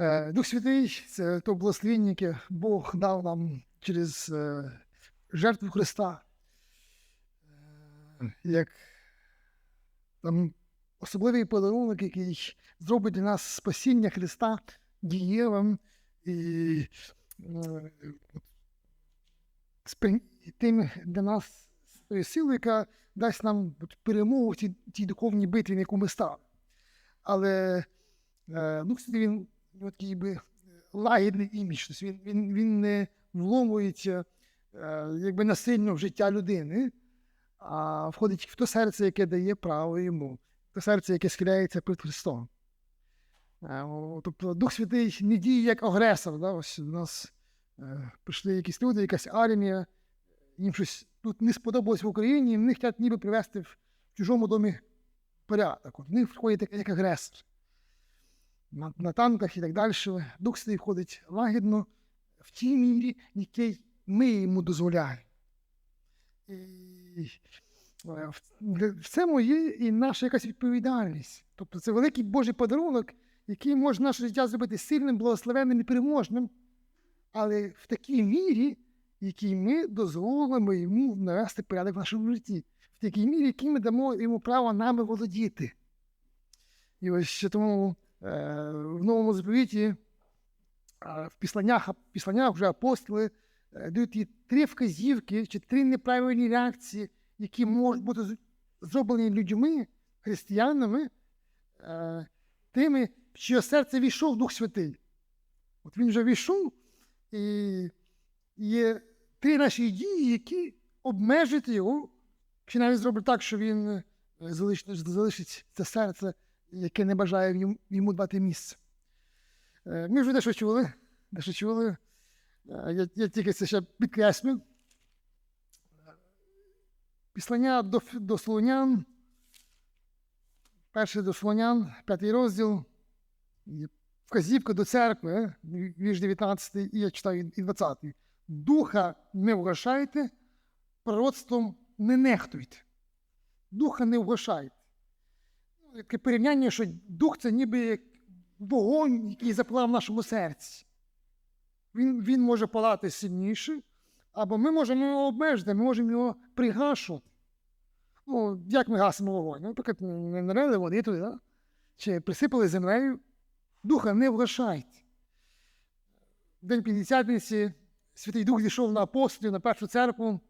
Е, Дух Святий це то благословіння, яке Бог дав нам через е, жертву Христа. Е, Як там особливий подарунок, який зробить для нас спасіння Христа дієвим і тим для нас силою, яка дасть нам перемогу в цій духовній битві, на яку ми стали. Але Святий, він ну, такий би лагідний імідж, тобто він, він, він не вломується е, якби насильно в життя людини, а входить в те серце, яке дає право йому, в те серце, яке схиляється перед Христом. Е, Тобто Дух Святий не діє як агресор. Да? Ось у нас е, прийшли якісь люди, якась армія, їм щось тут не сподобалось в Україні, і вони хочуть ніби привести в чужому домі порядок. От Вони входять як, як агресор. На, на танках і так далі. Дух Святий входить лагідно в тій мірі, в якій ми йому дозволяємо. І е, в, цьому є і наша якась відповідальність. Тобто це великий Божий подарунок, який може наше життя зробити сильним, благословенним і переможним, але в такій мірі, якій ми дозволимо йому навести порядок в нашому житті, в такій мірі, в якій ми дамо йому право нами володіти. І ось тому в новому заповіті, е, в післаннях, післаннях вже апостоли е, дають ті три вказівки чи три неправильні реакції, які можуть бути зроблені людьми, християнами, е, тими, в чиє серце війшов Дух Святий. От він вже війшов, і є три наші дії, які обмежать його, чи навіть зроблять так, що він е, залишить це серце, яке не бажає йому, дати місце. Е, Ми вже дещо чули, дещо чули. Е, Я, я тільки це ще підкреслю. Післання до, до Солонян, перше до Солонян, п'ятий розділ, вказівка до церкви, е, вірш 19, і я читаю і 20. Духа не вгашайте, пророцтвом не нехтуйте. Духа не вгашайте. Таке порівняння, що дух це ніби як вогонь, який запалав в нашому серці. Він, він може палати сильніше, або ми можемо його обмежити, ми можемо його пригашувати. Ну, як ми гасимо вогонь? Ну, Наприклад, не налили води туди, да? чи присипали землею, духа не вгашайте. День П'ятдесятниці Святий Дух зійшов на апостолів, на першу церкву,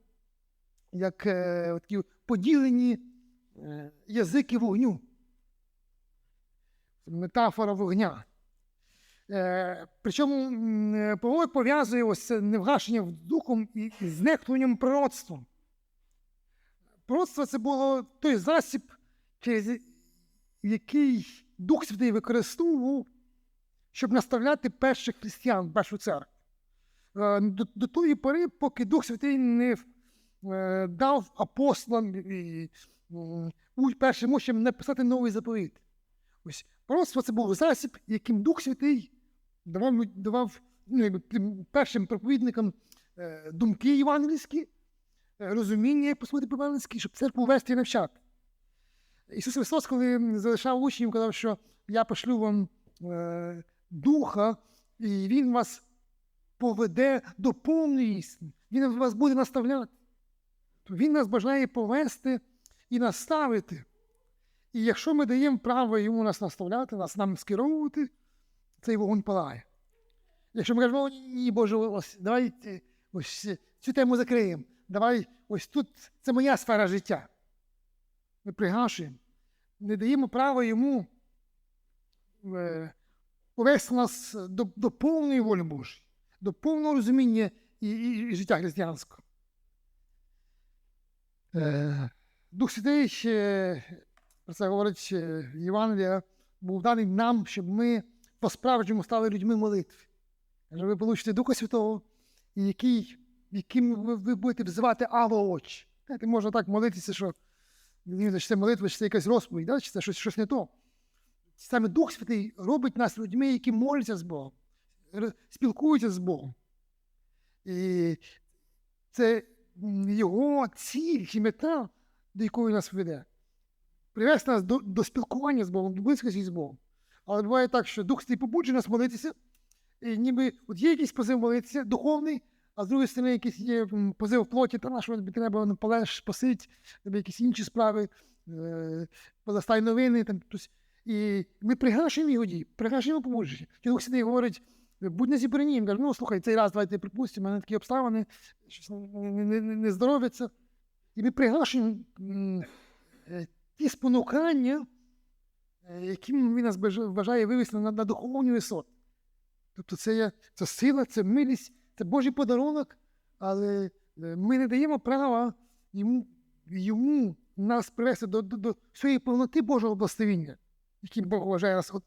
як е, такі поділені е, язики вогню. Метафора вогня. Е, причому е, Павло пов'язує ось це невгашення духом і з нехтуванням пророцтвом. Пророцтво це було той засіб, через який Дух Святий використовував, щоб наставляти перших християн, першу церкву. Е, До, до тої пори, поки Дух Святий не дав апостолам і першим учням написати новий заповіт. Ось пророцтво це був засіб, яким Дух Святий давав, давав ну, якби, першим проповідникам е, думки євангельські, е, розуміння послухати по-євангельськи, щоб церкву вести і навчати. Ісус Христос, коли залишав учнів, казав, що я пошлю вам е, духа, і Він вас поведе до повної істини. Він вас буде наставляти. То Він нас бажає повести і наставити. І якщо ми даємо право йому нас наставляти, нас нам скеровувати, цей вогонь палає. Якщо ми кажемо, «О, ні, Боже, ось давай е, ось е, цю тему закриємо. Давай ось тут це моя сфера життя. Ми пригашуємо, не даємо права йому е, повести нас до, до повної волі Божої, до повного розуміння і, і, і життя християнського. Дух Святий, про це говорить е, Євангелія, був даний нам, щоб ми по-справжньому стали людьми молитви. Ви получите Духа Святого, і який, яким ви, будете взивати Ава очі. Знаєте, можна так молитися, що чи це молитва, чи це якась розповідь, да? чи це щось, щось не то. Саме Дух Святий робить нас людьми, які моляться з Богом, спілкуються з Богом. І це його ціль і мета, до якої нас веде. Привести нас до, до спілкування з Богом, до близькості з Богом. Але буває так, що Дух Святий побуджує нас молитися, і ніби от є якийсь позив молитися, духовний, а з другої сторони, якийсь є позив плоті, та на що тобі треба ну, полеж, посить, тобі якісь інші справи, е, полистай новини. Там, і ми пригашуємо його дії, пригашуємо побудження. І Дух Святий говорить, будь на зібранні. Він каже, ну слухай, цей раз давайте припустимо, мене такі обставини, щось не, не, не, не здоровиться. І ми пригашуємо ті спонукання, е, яким він нас бажає вивести на, на духовні висоти. Тобто це є це сила, це милість, це Божий подарунок, але е, ми не даємо права йому, йому нас привести до, до, до своєї повноти Божого благословіння, яким Бог вважає нас от,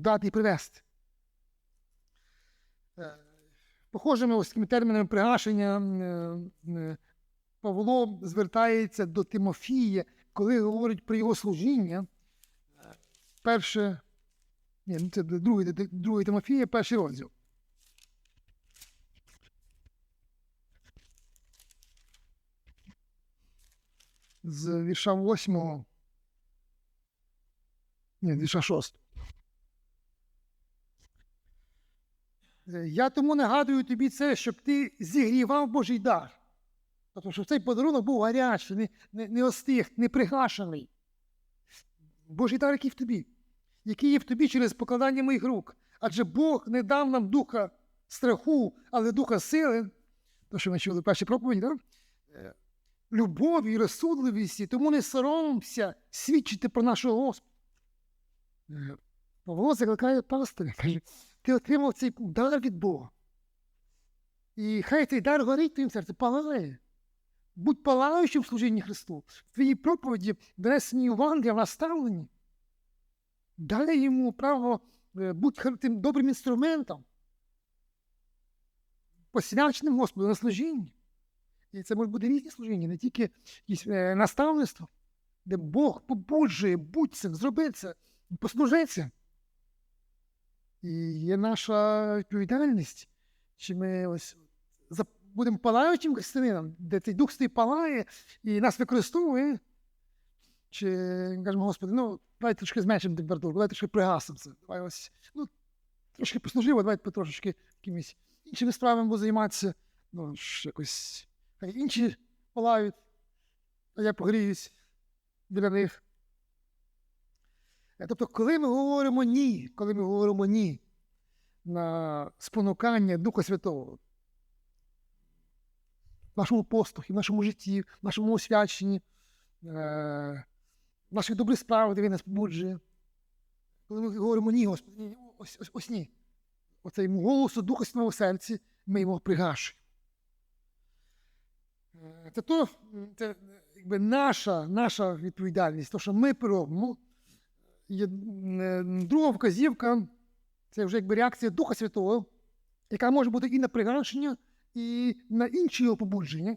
дати і привести. Е, Похожими ось такими термінами пригашення Павло звертається до Тимофія, коли говорить про його служіння. Перше, ні, ну це другий, другий Тимофія, перший розділ. З вірша 8. Ні, з вірша 6. Е, Я тому нагадую тобі це, щоб ти зігрівав Божий дар. Тобто, щоб цей подарунок був гарячий, не, не, не остиг, не пригашений. Божий дар, який в тобі, який є в тобі через покладання моїх рук. Адже Бог не дав нам духа страху, але духа сили, то, що ми чули в першій проповіді, да? Е, любові і розсудливості, тому не соромся свідчити про нашого Господа. Е, Павло закликає пастиря, каже, ти отримав цей дар від Бога. І хай цей дар горить твоїм серці, палає. Будь палаючим в служінні Христу. В твоїй проповіді, донесенні Євангелія в наставленні. Дай йому право е, бути тим добрим інструментом, посвяченим Господу на служінні. І це може бути різні служіння, не тільки якісь е, наставництво, де Бог побуджує, будь це, зроби це, послужи це. І є наша відповідальність, чи ми ось будемо палаючим християнином, де цей дух стоїть палає і нас використовує, чи кажемо, Господи, ну, давай трошки зменшимо температуру, давай трошки пригасимо це. Давай ось, ну, трошки послужимо, давайте потрошечки якимись іншими справами займатися. Ну, якось хай інші палають, а я погріюсь біля них. Е, Тобто, коли ми говоримо ні, коли ми говоримо ні на спонукання Духа Святого, нашому поступі, в нашому житті, в нашому освяченні, е, в наших добрих справах, де він нас побуджує. Коли ми говоримо ні, Господи, ось, ось, ось ні. Оце йому голосу Духа Святого серці, ми його пригашуємо. Е, Це то, це якби наша, наша відповідальність, то, що ми робимо. Е, друга вказівка це вже якби реакція Духа Святого, яка може бути і на пригашення, і на інші його побудження.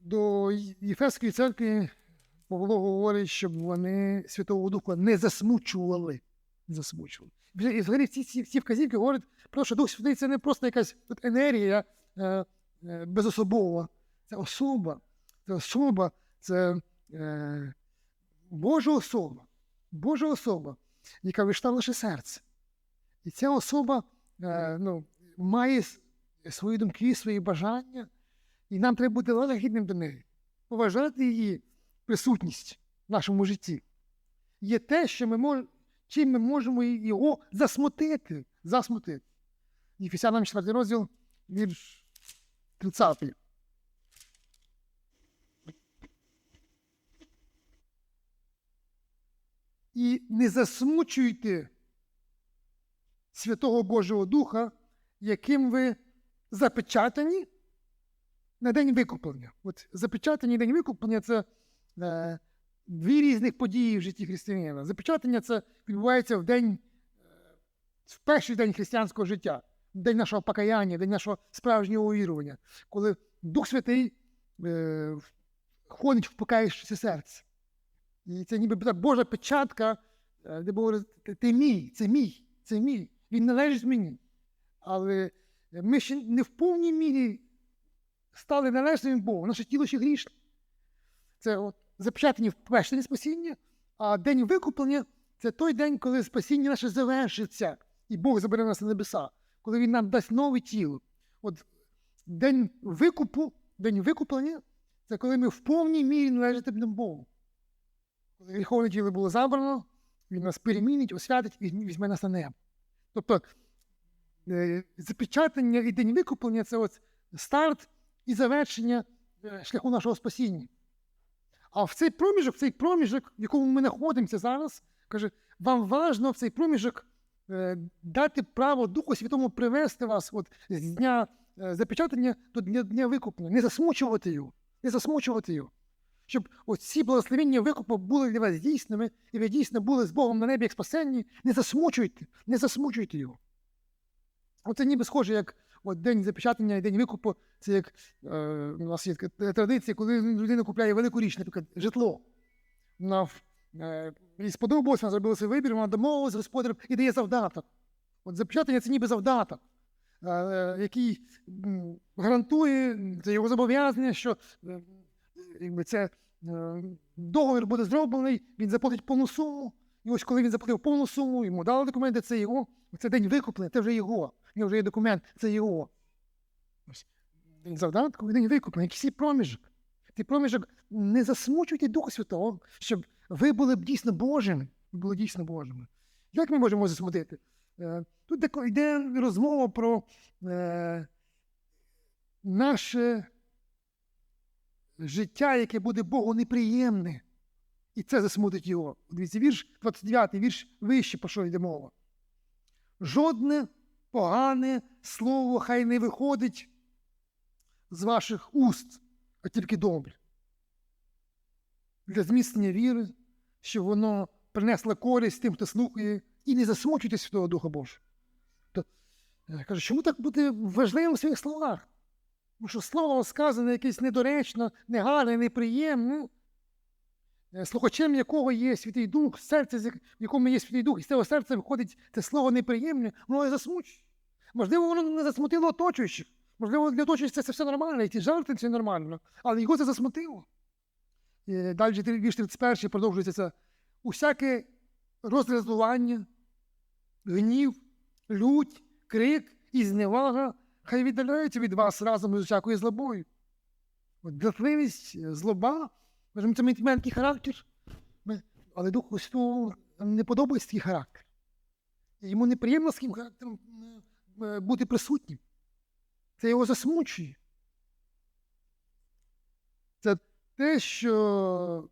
До Єфеської церкви Павло говорить, щоб вони Святого Духа не засмучували. Засмучували. І взагалі ці, ці, ці вказівки говорять про те, що Дух Святий це не просто якась от енергія е, е, безособова. Це особа. Це особа, це е, Божа особа. Божа особа, яка вийшла в наше серце. І ця особа е, ну, має свої думки, свої бажання, і нам треба бути лагідним до неї, поважати її присутність в нашому житті. Є те, що ми мож... чим ми можемо його засмутити. засмутити. Єфесянам 4 розділ, вірш 30. І не засмучуйте Святого Божого Духа, яким ви запечатані на день викуплення. От запечатані день викуплення це е, дві різних події в житті християнина. Запечатання це відбувається в день, е, в перший день християнського життя, день нашого покаяння, день нашого справжнього увірування, коли Дух Святий е, входить в покаюче серце. І це ніби так Божа печатка, е, де «Ти- ти мій, це мій, це мій, він належить мені. Але ми ще не в повній мірі стали належними Богу, наше тіло ще грішне. Це от запечатані в перший спасіння, а день викуплення Це той день, коли спасіння наше завершиться, і Бог забере нас на небеса, коли Він нам дасть нове тіло. От день викупу, день викуплення це коли ми в повній мірі належатимемо Богу. Коли гріховне тіло було забрано, Він нас перемінить, освятить і візьме нас на небо. Тобто запечатання і день викуплення це от старт і завершення е, шляху нашого спасіння. А в цей проміжок, в цей проміжок, в якому ми знаходимося зараз, каже, вам важно в цей проміжок е, дати право Духу Святому привести вас от, з дня е, запечатання до дня, дня викуплення, не засмучувати його, не засмучувати його. Щоб ці благословення викупу були для вас дійсними, і ви дійсно були з Богом на небі як спасенні, не засмучуйте, не засмучуйте його. Оце ніби схоже, як от день запечатання і день викупу, це як е, у нас є традиція, коли людина купляє велику річ, наприклад, житло. Вона е, їй сподобалось, вона зробила свій вибір, вона домовилась господарем і дає завдаток. От запечатання це ніби завдаток, е, е, який гарантує це його зобов'язання, що е, якби це договір буде зроблений, він заплатить повну суму. І ось коли він заплатив повну суму, йому дали документи, це його. Це день викуплення, це вже його. В нього вже є документ, це його. Ось день завдатку, і день викуплення, якийсь проміжок. Цей проміжок не засмучуйте Духа Святого, щоб ви були б дійсно Божими. Ви були дійсно Божими. Як ми можемо засмутити? Е, Тут йде розмова про е, наше життя, яке буде Богу неприємне. І це засмутить його. Дивіться, вірш 29, вірш вище, про що йде мова. Жодне погане слово хай не виходить з ваших уст, а тільки добре. Для зміцнення віри, щоб воно принесло користь тим, хто слухає, і не засмучуйте Святого Духа Божого. То, е, каже, чому так бути важливим в своїх словах? Тому що слово сказане якесь недоречно, негарне, неприємне, е, слухачем якого є Святий Дух, серце, в якому є Святий Дух, і з цього серця виходить це слово неприємне, воно і засмучує. Можливо, воно не засмутило оточуючих. Можливо, для оточуючих це все нормально, і ті жарти це нормально, але його це засмутило. І далі вірш 31 продовжується це. Усяке розрезування, гнів, лють, крик і зневага хай віддаляються від вас разом із усякою злобою. Дратливість, е, злоба, скажімо, це маленький характер, ми- але Духу Святому не подобається такий характер. Йому неприємно з таким характером е, е, бути присутнім. Це його засмучує. Це те, що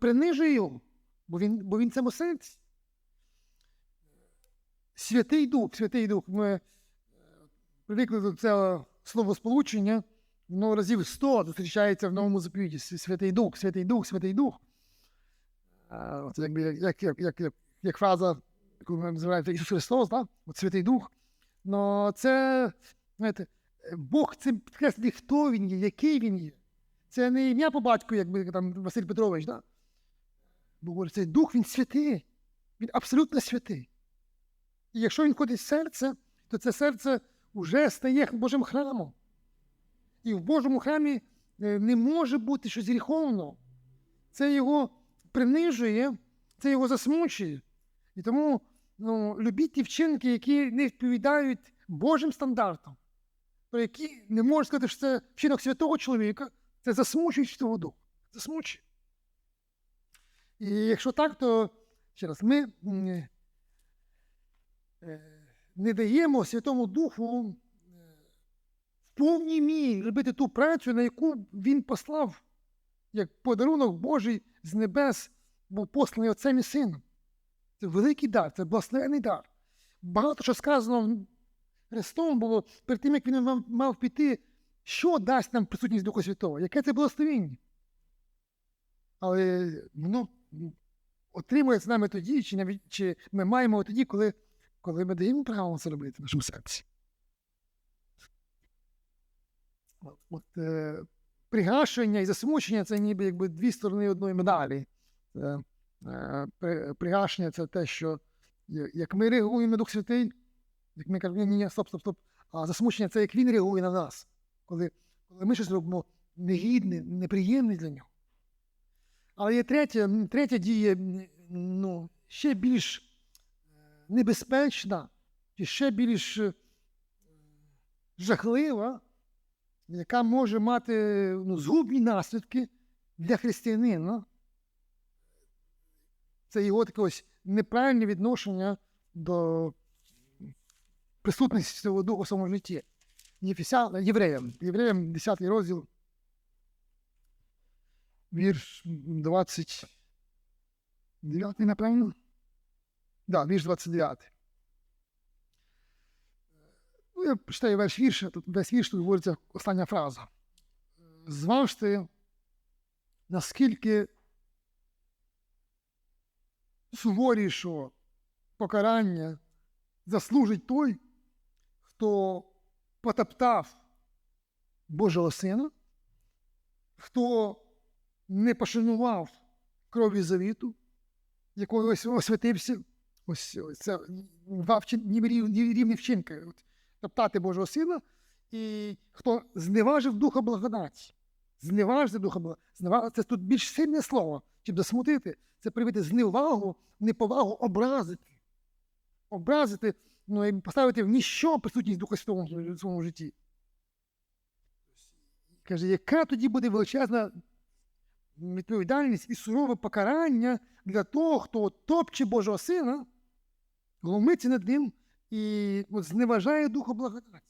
принижує його, бо він, бо він самосердь. Святий Дух, Святий Дух. Ми е, привикли до цього словосполучення, воно разів 100 зустрічається в новому заповіті. Святий Дух, Святий Дух, Святий Дух. Це якби як, як, як, як, фраза, яку ми називаємо Ісус Христос, да? От Святий Дух. Но це, знаєте, Бог це підкреслює, хто він є, який він є. Це не ім'я по батьку, якби там Василь Петрович, да? Бо говорить, цей дух він святий, він абсолютно святий. І якщо він ходить в серце, то це серце вже стає Божим храмом. І в Божому храмі е, не може бути щось гріховного. Це його принижує, це його засмучує. І тому ну, любіть ті вчинки, які не відповідають Божим стандартам, про які не можна сказати, що це вчинок святого чоловіка, це засмучує Святого Духа. Засмучує. І якщо так, то ще раз, ми е, не даємо Святому Духу повній мірі робити ту працю, на яку він послав, як подарунок Божий з небес, був посланий Отцем і Сином. Це великий дар, це благословений дар. Багато що сказано Христом було перед тим, як він мав, піти, що дасть нам присутність Духа Святого, яке це благословення. Але воно отримує з нами тоді, чи, чи ми маємо тоді, коли, коли ми даємо право це робити в нашому серці. От, е, пригашення і засмучення це ніби якби дві сторони одної медалі. Е, е, при- пригашення це те, що як ми реагуємо на Дух Святий, як ми кажемо, ні, ні, стоп, стоп, стоп. А засмучення це як він реагує на нас, коли, коли ми щось робимо негідне, неприємне для нього. Але є третя, третя дія, ну, ще більш е, небезпечна, ще більш е, жахлива, яка може мати ну, згубні наслідки для християнина. Це його таке ось неправильне відношення до присутності Святого Духа в своєму житті. Євреям, євреям 10 розділ, вірш 29, напевно. Да, вірш 29. Ну, я читаю весь вірш, тут весь вірш тут говориться остання фраза. Зважте, наскільки суворішого покарання заслужить той, хто потоптав Божого Сина, хто не пошанував крові завіту, якою ось освятився, ось, це два вчин, ні рівні вчинки. Топтати Божого Сина, і хто зневажив Духа благодаті. Зневажити Духа благодаті. Це тут більш сильне слово, щоб засмутити. Це привити зневагу, неповагу, образити. Образити, ну і поставити в ніщо присутність Духа Святого в своєму житті. Каже, яка тоді буде величезна відповідальність і сурове покарання для того, хто топче Божого Сина, глумиться над ним і от, зневажає Духа благодаті.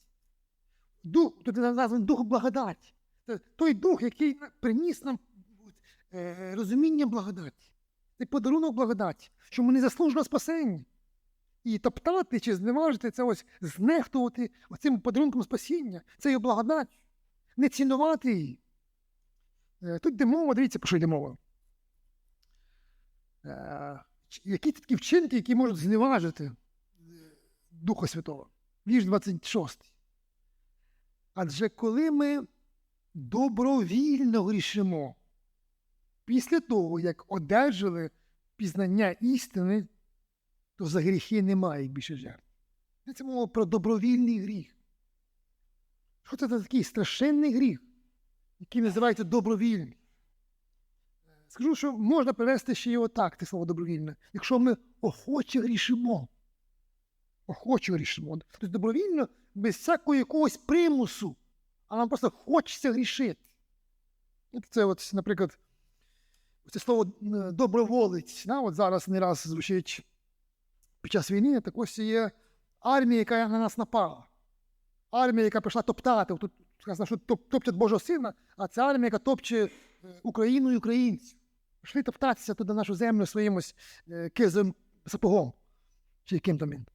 Дух, тут названий Дух благодаті. Це той дух, який приніс нам е, розуміння благодаті. Це подарунок благодаті, що ми не заслужено спасення. І топтати чи зневажити це ось знехтувати оцим подарунком спасіння, це його благодать, не цінувати її. Е, Тут йде мова, дивіться, про що йде мова. Е, Які такі вчинки, які можуть зневажити Духа Святого? Вірш 26. Адже коли ми добровільно грішимо після того, як одержали пізнання істини, то за гріхи немає більше жертв. Це мова про добровільний гріх. Що це за такий страшенний гріх, який називається добровільний? Скажу, що можна перевести ще його так, це слово добровільне, якщо ми охоче грішимо. Охоче грішимо. Тобто добровільно, без всякого якогось примусу, а нам просто хочеться грішити. Це, от, наприклад, це слово е, доброволець. Да? От зараз не раз звучить під час війни, так ось є армія, яка на нас напала. Армія, яка прийшла топтати. Тут сказано, що топ- топтять Божого сина, а це армія, яка топче е, Україну і українців. Пішли топтатися туди нашу землю своїм ось е, кизовим сапогом. Чи яким там він.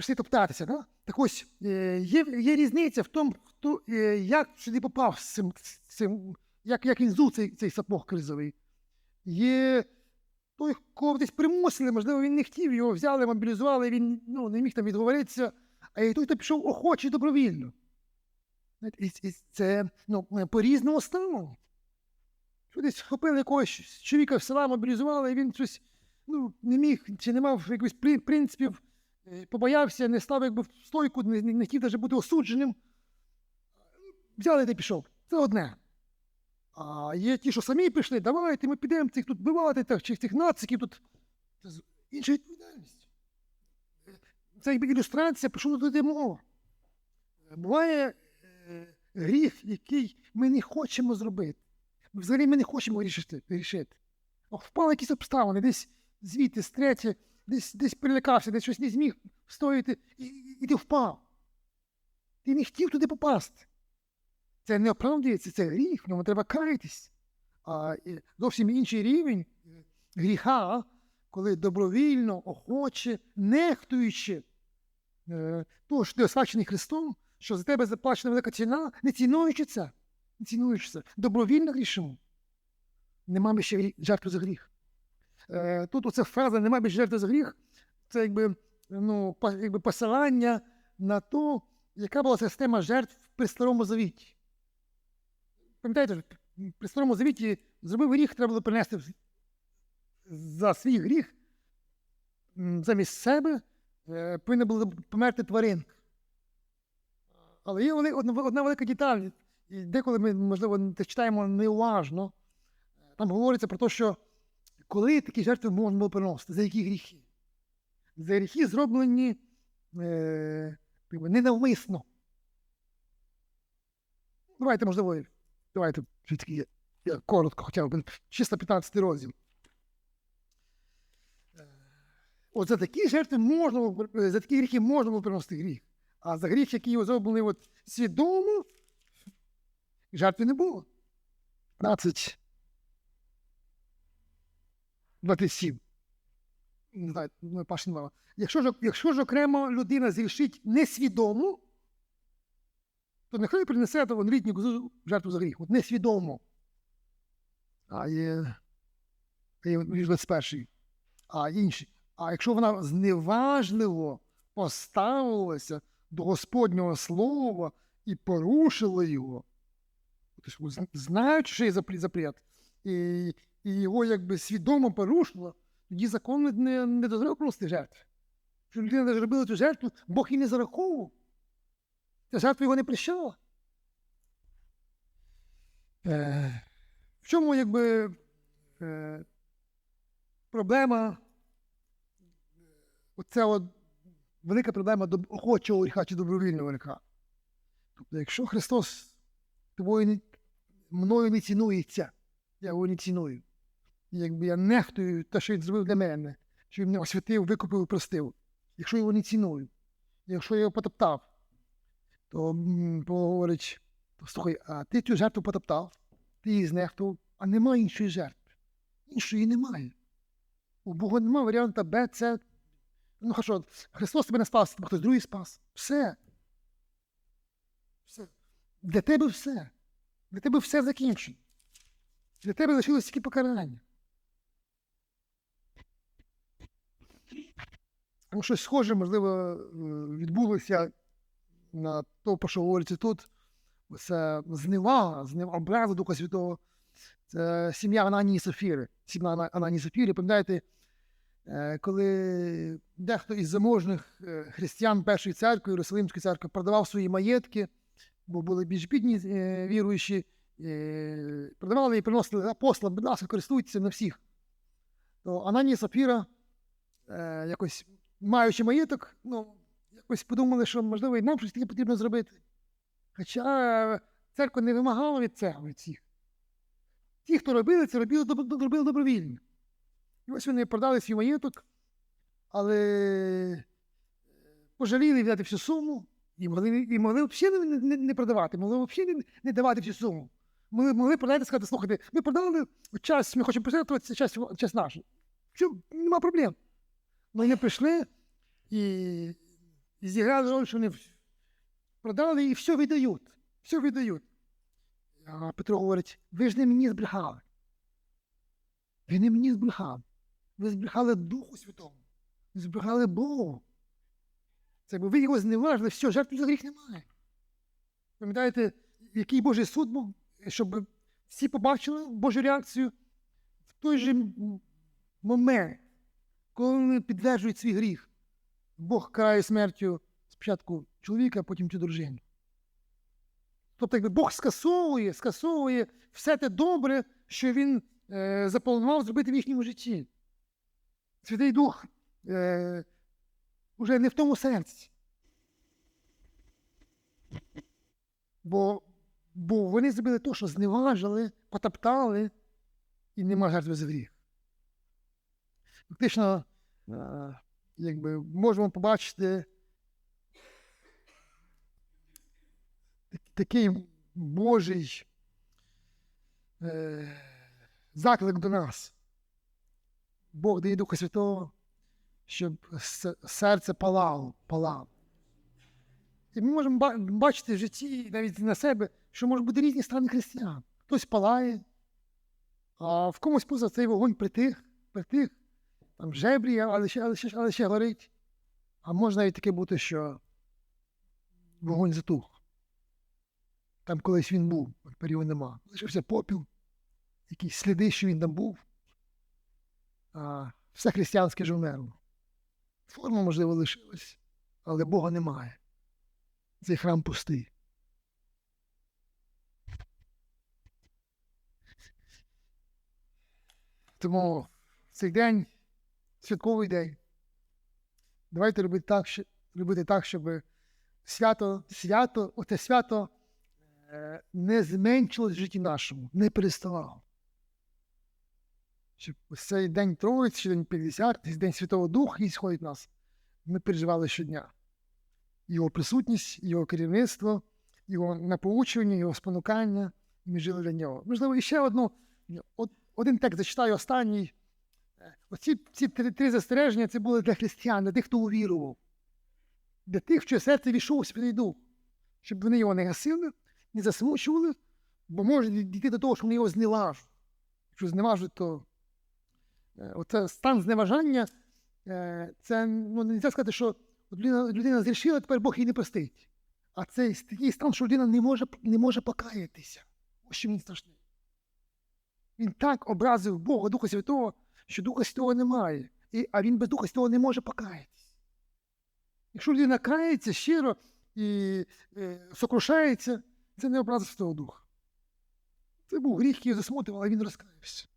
Пішли топтатися, да? Так ось е, є, є різниця в тому, хто, е, як сюди попав з цим, цим як, як він зув цей, цей сапог кризовий. Є той, кого десь примусили, можливо, він не хотів, його взяли, мобілізували, він ну, не міг там відговоритися, а є той, хто пішов охоче добровільно. І, і це ну, по-різному стану. Що десь схопили якогось чоловіка в села, мобілізували, і він щось ну, не міг чи не мав якихось принципів, е, побоявся, не став якби в стойку, не, не, хотів навіть бути осудженим. Взяли та пішов. Це одне. А є ті, що самі пішли, давайте ми підемо цих тут бивати, так, чи цих нациків тут. Це інша відповідальність. Це якби ілюстрація, про що тут мова. Буває е, гріх, який ми не хочемо зробити. Взагалі ми не хочемо рішити. рішити. О, впали якісь обставини, десь звідти, з третє, десь, десь перелякався, десь щось не зміг встояти, і, і, ти впав. Ти не хотів туди попасти. Це не оправдується, це гріх, в ньому треба каятись. А е, зовсім інший рівень е, гріха, коли добровільно, охоче, нехтуючи е, того, що ти освячений Христом, що за тебе заплачена велика ціна, не цінуючи це, не цінуючи це, добровільно грішимо. Нема більше грі- жертви за гріх. Е, тут оця фраза нема більше жертви за гріх, це якби, ну, якби посилання на то, яка була система жертв при Старому Завіті. Пам'ятаєте, при Старому Завіті зробив гріх, треба було принести за свій гріх замість себе е, повинна була померти тваринка. Але є одна, велика деталь, і деколи ми, можливо, читаємо неуважно. Там говориться про те, що коли такі жертви можна було приносити? За які гріхи? За гріхи зроблені е, ненавмисно. Давайте, можливо, давайте все-таки я коротко хоча б чисто 15 розділ. Е, От за такі жертви можна за такі гріхи можна було приносити гріх. А за гріх, який зроблений от свідомо, жертви не було. 15. 27. Не знаю, ну, Пашин. Якщо ж, якщо ж окремо людина зрішить несвідомо, то нехай принесе літню козу жертву за гріх. От несвідомо. А є, є 21. А інші. А якщо вона зневажливо поставилася до Господнього слова і порушила його, знаючи, що є запрет і, і його якби свідомо порушила, тоді закон не- не, дозволяв просто жертв. Що людина не зробила цю жертву, Бог її не зараховував. Ця жертва його не прощала. Е, в чому якби е, проблема? Оце от велика проблема до охочого гріха чи добровільного гріха. Тобто, якщо Христос тобою мною не цінується, я його не ціную. Якби я нехтую те, що він зробив для мене, що він мене освятив, викупив і простив. Якщо його не ціную, якщо я його потоптав, то говорить, слухай, а ти цю жертву потоптав, ти її знехтував, а немає іншої жертви. Іншої немає. У Бога немає варіанта Б, С. Ну, хорошо, Христос тебе не спас, тебе хтось другий спас. Все. Все. Для тебе все. Для тебе все закінчено. Для тебе лишилось тільки покарання. Ну, щось схоже, можливо, е, відбулося на то, про що говориться тут. Це зневага, зневага, образа Духа Святого. Це сім'я Ананії Софіри. Сім'я Ана- Ананії Софіри, пам'ятаєте, е, коли дехто із заможних е, християн Першої церкви, Єрусалимської церкви, продавав свої маєтки, бо були більш бідні віруючі, продавали і приносили апостолам, будь ласка, користуйтеся на всіх. То Ананія е, якось маючи маєток, ну, якось подумали, що, можливо, і нам щось таке потрібно зробити. Хоча церква не вимагала від від всіх. Ті, хто робили це, робили, робили добровільно. І ось вони продали свій маєток, але е, пожаліли віддати всю суму і могли, і могли взагалі не, не, не продавати, могли взагалі не, не давати всю суму. Могли, могли продати і сказати, слухайте, ми продали час, ми хочемо пожертвувати, час, час наш. Нема проблем. Вони прийшли і, зіграли роль, що вони продали і все віддають. Все віддають. А Петро говорить, ви ж не мені збрехали. Ви не мені збрехали. Ви збрехали Духу Святому. Ви збрехали Богу. Це ви його зневажили, все, жертви за гріх немає. Пам'ятаєте, який Божий суд був, щоб всі побачили Божу реакцію в той же момент, коли вони підтверджують свій гріх. Бог карає смертю спочатку чоловіка, а потім цю дружину. Тобто, якби Бог скасовує, скасовує все те добре, що він е, запланував зробити в їхньому житті. Святий Дух е, уже не в тому серці. Бо, бо вони зробили те, що зневажили, потоптали і нема жертви за гріх. Фактично, якби можемо побачити такий Божий е, заклик до нас. Бог дає Духа Святого, щоб серце палало, палало. І ми можемо бачити в житті, навіть на себе, що можуть бути різні стани християн. Хтось палає, а в комусь поза цей вогонь притих, притих, там жебріє, але ще, але, ще, але ще горить. А може навіть таке бути, що вогонь затух. Там колись він був, тепер його нема. Лишився попіл, якісь сліди, що він там був. А все християнське ж вмерло. Форма, можливо, лишилась, але Бога немає. Цей храм пустий. Тому цей день святковий день. Давайте робити так, робити так, щоб свято, свято, оте свято е, не зменшилось в житті нашому, не переставало. Щоб ось цей день Троїці, день 50, цей день Святого Духа, який сходить в нас, ми переживали щодня. Його присутність, його керівництво, його напоучування, його спонукання, і ми жили для нього. Можливо, і ще одну, один текст зачитаю останній. Оці ці три, три застереження це були для християн, для тих, хто увірував, для тих, в чиє серце війшов Святий Дух, щоб вони його не гасили, не засмучували, бо може дійти до того, що вони його зневажуть. Якщо зневажуть, то е, оце стан зневажання, е, це ну, не можна сказати, що людина, людина зрішила, тепер Бог її не простить. А це такий стан, що людина не може, не може покаятися. Ось що він страшний. Він так образив Бога, Духа Святого, що Духа Святого немає. І, а він без Духа Святого не може покаятися. Якщо людина кається щиро і е, сокрушається, це не образа Святого Духа. Це був гріх, який засмутив, але він розкаявся.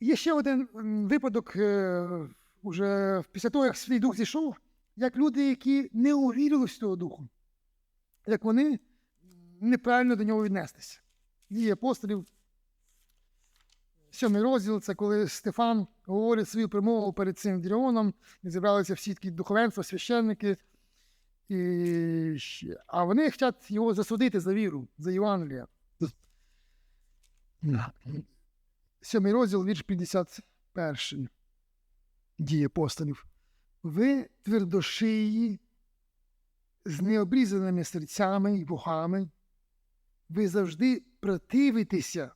Є ще один випадок, е, уже після того, як Святий Дух зійшов, як люди, які не увірили в Святого Духу, як вони неправильно до нього віднеслися. Дії апостолів, сьомий розділ, це коли Стефан говорить свою промову перед цим Діріоном, і зібралися всі такі духовенства, священники, і... а вони хочуть його засудити за віру, за Євангелія. Сьомий розділ, вірш 51. Дії апостолів. Ви твердошиї, з необрізаними серцями і вухами, ви завжди противитеся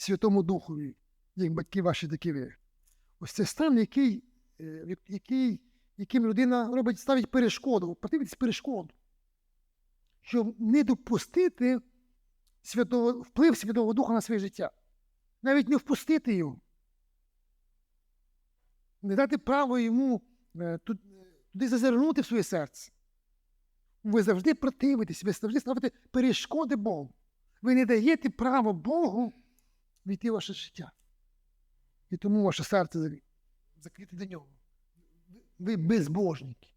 Святому Духові, як батьки ваші такі ви. Ось це стан, який, е, який, яким людина робить, ставить перешкоду, противитись перешкоду, щоб не допустити святого, вплив Святого Духа на своє життя. Навіть не впустити його. Не дати право йому е, туди зазирнути в своє серце. Ви завжди противитесь, ви завжди ставите перешкоди Богу. Ви не даєте право Богу війти в ваше життя. І тому ваше серце зак- закрите до нього. Ви безбожники.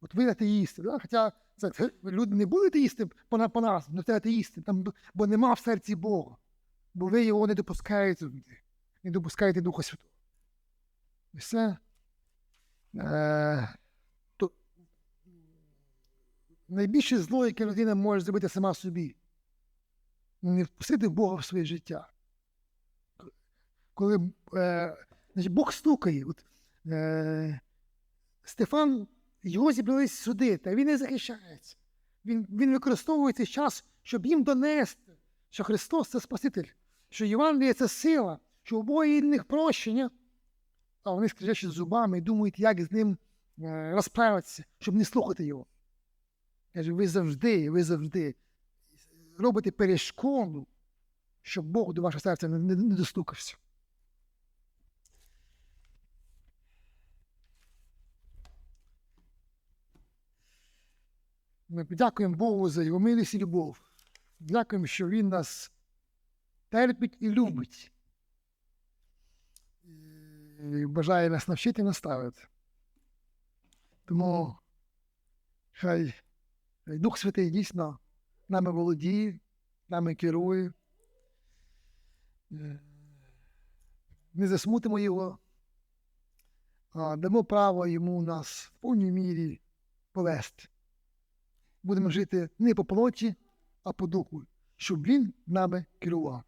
От ви атеїсти, да? хоча це, люди не були атеїсти по, по нас, але це атеїсти, там, бо нема в серці Бога. Бо ви його не допускаєте, не допускаєте Духа Святого. І все. Е, то, найбільше зло, яке людина може зробити сама собі, не впустити Бога в своє життя. Коли е, значить, Бог стукає, от, е, Стефан, його зібрались судити, а він не захищається. Він, він використовує цей час, щоб їм донести, що Христос це Спаситель, що Євангеліє це сила, що у Бога є них прощення, а вони скрежещуть зубами і думають, як з ним е, розправитися, щоб не слухати його. Каже, ви завжди, ви завжди робите перешкоду, щоб Бог до вашого серця не, не, не достукався. Ми дякуємо Богу за його милість і любов. Дякуємо, що Він нас терпить і любить. І бажає нас навчити і наставити. Тому хай, хай Дух Святий дійсно нами володіє, нами керує. Е, Не засмутимо його, а дамо право йому нас в повній мірі повести. Будемо жити не по плоті, а по духу, щоб він нами керував.